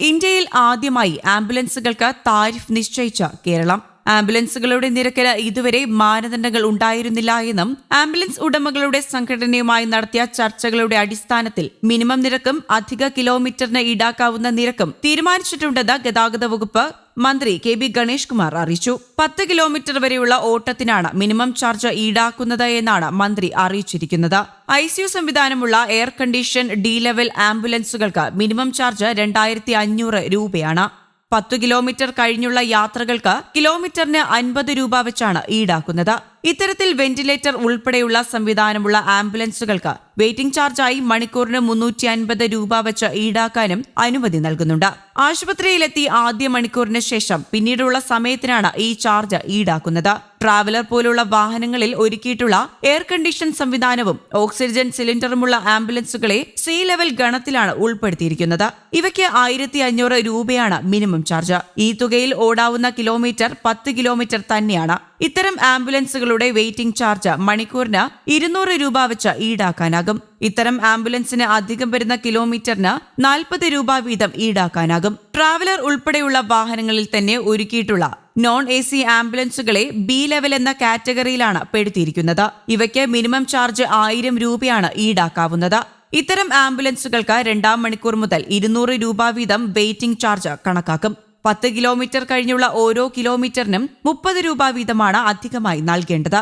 ഇന്ത്യയിൽ ആദ്യമായി ആംബുലൻസുകൾക്ക് താരിഫ് നിശ്ചയിച്ച കേരളം. ആംബുലൻസുകളുടെ നിരക്കിന് ഇതുവരെ മാനദണ്ഡങ്ങൾ ഉണ്ടായിരുന്നില്ല എന്നും ആംബുലൻസ് ഉടമകളുടെ സംഘടനയുമായി നടത്തിയ ചർച്ചകളുടെ അടിസ്ഥാനത്തിൽ മിനിമം നിരക്കും അധിക കിലോമീറ്ററിന് ഈടാക്കാവുന്ന നിരക്കും തീരുമാനിച്ചിട്ടുണ്ടെന്ന് ഗതാഗത വകുപ്പ് മന്ത്രി കെ ബി ഗണേഷ് കുമാർ അറിയിച്ചു. പത്ത് കിലോമീറ്റർ വരെയുള്ള ഓട്ടത്തിനാണ് മിനിമം ചാർജ് ഈടാക്കുന്നത് എന്നാണ് മന്ത്രി അറിയിച്ചിരിക്കുന്നത്. ഐ സംവിധാനമുള്ള എയർ കണ്ടീഷൻ ഡി ലെവൽ ആംബുലൻസുകൾക്ക് മിനിമം ചാർജ് രണ്ടായിരത്തി രൂപയാണ്. പത്തു കിലോമീറ്റർ കഴിഞ്ഞുള്ള യാത്രകൾക്ക് കിലോമീറ്ററിന് അൻപത് രൂപ വെച്ചാണ് ഈടാക്കുന്നത്. ഇത്തരത്തിൽ വെന്റിലേറ്റർ ഉൾപ്പെടെയുള്ള സംവിധാനമുള്ള ആംബുലൻസുകൾക്ക് വെയിറ്റിംഗ് ചാർജായി മണിക്കൂറിന് മുന്നൂറ്റി അൻപത് രൂപ വെച്ച് ഈടാക്കാനും അനുമതി നൽകുന്നുണ്ട്. ആശുപത്രിയിലെത്തി ആദ്യ മണിക്കൂറിന് ശേഷം പിന്നീടുള്ള സമയത്തിനാണ് ഈ ചാർജ് ഈടാക്കുന്നത്. ട്രാവലർ പോലുള്ള വാഹനങ്ങളിൽ ഒരുക്കിയിട്ടുള്ള എയർ കണ്ടീഷൻ സംവിധാനവും ഓക്സിജൻ സിലിണ്ടറുമുള്ള ആംബുലൻസുകളെ സി ലെവൽ ഗണത്തിലാണ് ഉൾപ്പെടുത്തിയിരിക്കുന്നത്. ഇവയ്ക്ക് ആയിരത്തി അഞ്ഞൂറ് രൂപയാണ് മിനിമം ചാർജ്. ഈ തുകയിൽ ഓടാവുന്ന കിലോമീറ്റർ പത്ത് കിലോമീറ്റർ തന്നെയാണ്. ഇത്തരം ആംബുലൻസുകളുടെ വെയിറ്റിംഗ് ചാർജ് മണിക്കൂറിന് ഇരുന്നൂറ് രൂപ വെച്ച് ഈടാക്കാനാകും. ഇത്തരം ആംബുലൻസിന് അധികം വരുന്ന കിലോമീറ്ററിന് നാൽപ്പത് രൂപ വീതം ഈടാക്കാനാകും. ട്രാവലർ ഉൾപ്പെടെയുള്ള വാഹനങ്ങളിൽ തന്നെ ഒരുക്കിയിട്ടുള്ള നോൺ എ സി ആംബുലൻസുകളെ ബി ലെവൽ എന്ന കാറ്റഗറിയിലാണ് പെടുത്തിയിരിക്കുന്നത്. ഇവയ്ക്ക് മിനിമം ചാർജ് ആയിരം രൂപയാണ് ഈടാക്കാവുന്നത്. ഇത്തരം ആംബുലൻസുകൾക്ക് രണ്ടാം മണിക്കൂർ മുതൽ ഇരുന്നൂറ് രൂപ വീതം വെയിറ്റിംഗ് ചാർജ് കണക്കാക്കും. പത്ത് കിലോമീറ്റർ കഴിഞ്ഞുള്ള ഓരോ കിലോമീറ്ററിനും മുപ്പത് രൂപ വീതമാണ് അധികമായി നൽകേണ്ടത്.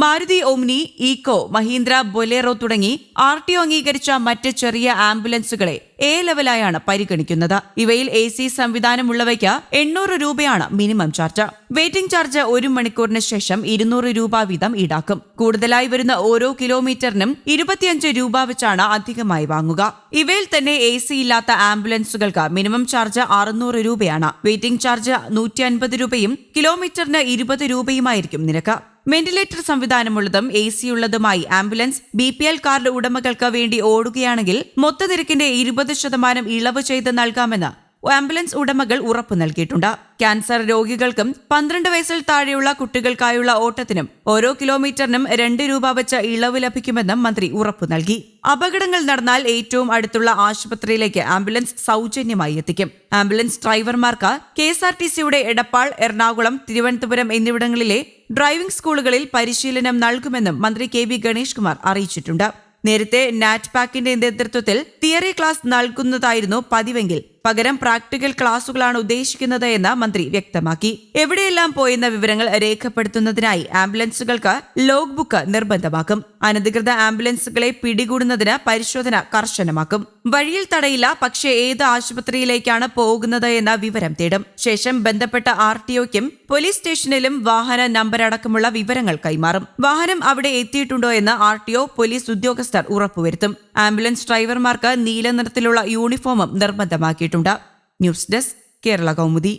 Maruti Omni Eeco Mahindra Bolero തുടങ്ങി ആർ ടി ഒ അംഗീകരിച്ച മറ്റ് ചെറിയ ആംബുലൻസുകളെ എ ലെവലായാണ് പരിഗണിക്കുന്നത്. ഇവയിൽ എ സി സംവിധാനമുള്ളവയ്ക്ക് എണ്ണൂറ് രൂപയാണ് മിനിമം ചാർജ്. വെയിറ്റിംഗ് ചാർജ് ഒരു മണിക്കൂറിന് ശേഷം ഇരുന്നൂറ് രൂപ വീതം ഈടാക്കും. കൂടുതലായി വരുന്ന ഓരോ കിലോമീറ്ററിനും ഇരുപത്തിയഞ്ച് രൂപ വെച്ചാണ് അധികമായി വാങ്ങുക. ഇവയിൽ തന്നെ എ സി ഇല്ലാത്ത ആംബുലൻസുകൾക്ക് മിനിമം ചാർജ് അറുന്നൂറ് രൂപയാണ്. വെയിറ്റിംഗ് ചാർജ് നൂറ്റി അൻപത് രൂപയും കിലോമീറ്ററിന് ഇരുപത് രൂപയുമായിരിക്കും നിരക്ക്. വെന്റിലേറ്റർ സംവിധാനമുള്ളതും A സിയുള്ളതുമായി ambulance B P L card ഉടമകൾക്ക് വേണ്ടി ഓടുകയാണെങ്കിൽ മൊത്തനിരക്കിന്റെ ഇരുപത് ശതമാനം ഇളവ് ചെയ്ത് നൽകാമെന്ന് ആംബുലൻസ് ഉടമകൾ ഉറപ്പു നൽകിയിട്ടുണ്ട്. ക്യാൻസർ രോഗികൾക്കും പന്ത്രണ്ട് വയസ്സിൽ താഴെയുള്ള കുട്ടികൾക്കായുള്ള ഓട്ടത്തിനും ഓരോ കിലോമീറ്ററിനും രണ്ട് രൂപ വെച്ച ഇളവ് ലഭിക്കുമെന്നും മന്ത്രി ഉറപ്പു നൽകി. അപകടങ്ങൾ നടന്നാൽ ഏറ്റവും അടുത്തുള്ള ആശുപത്രിയിലേക്ക് ആംബുലൻസ് സൗജന്യമായി എത്തിക്കും. ആംബുലൻസ് ഡ്രൈവർമാർക്ക് കെ എസ് ആർ ടി സിയുടെ എടപ്പാൾ എറണാകുളം തിരുവനന്തപുരം എന്നിവിടങ്ങളിലെ ഡ്രൈവിംഗ് സ്കൂളുകളിൽ പരിശീലനം നൽകുമെന്നും മന്ത്രി കെ വി ഗണേഷ് കുമാർ അറിയിച്ചിട്ടുണ്ട്. നേരത്തെ നാറ്റ് പാക്കിന്റെ നേതൃത്വത്തിൽ തിയറി ക്ലാസ് നൽകുന്നതായിരുന്നു പതിവെങ്കിൽ. പകരം പ്രാക്ടിക്കൽ ക്ലാസുകളാണ് ഉദ്ദേശിക്കുന്നത് എന്ന് മന്ത്രി വ്യക്തമാക്കി. എവിടെയെല്ലാം പോയെന്ന വിവരങ്ങൾ രേഖപ്പെടുത്തുന്നതിനായി ആംബുലൻസുകൾക്ക് ലോഗ് ബുക്ക് നിർബന്ധമാക്കും. അനധികൃത ആംബുലൻസുകളെ പിടികൂടുന്നതിന് പരിശോധന കർശനമാക്കും. വഴിയിൽ തടയില്ല പക്ഷേ ഏത് ആശുപത്രിയിലേക്കാണ് പോകുന്നത് എന്ന വിവരം തേടും. ശേഷം ബന്ധപ്പെട്ട ആർ ടിഒയ്ക്കും പോലീസ് സ്റ്റേഷനിലും വാഹന നമ്പർ അടക്കമുള്ള വിവരങ്ങൾ കൈമാറും. വാഹനം അവിടെ എത്തിയിട്ടുണ്ടോ എന്ന് ആർ ടി ഒ പോലീസ് ഉദ്യോഗസ്ഥർ ഉറപ്പുവരുത്തും. ആംബുലൻസ് ഡ്രൈവർമാർക്ക് നീല നിറത്തിലുള്ള യൂണിഫോമും നിർബന്ധമാക്കിയിട്ടുണ്ട്. News desk Kerala Kaumudi.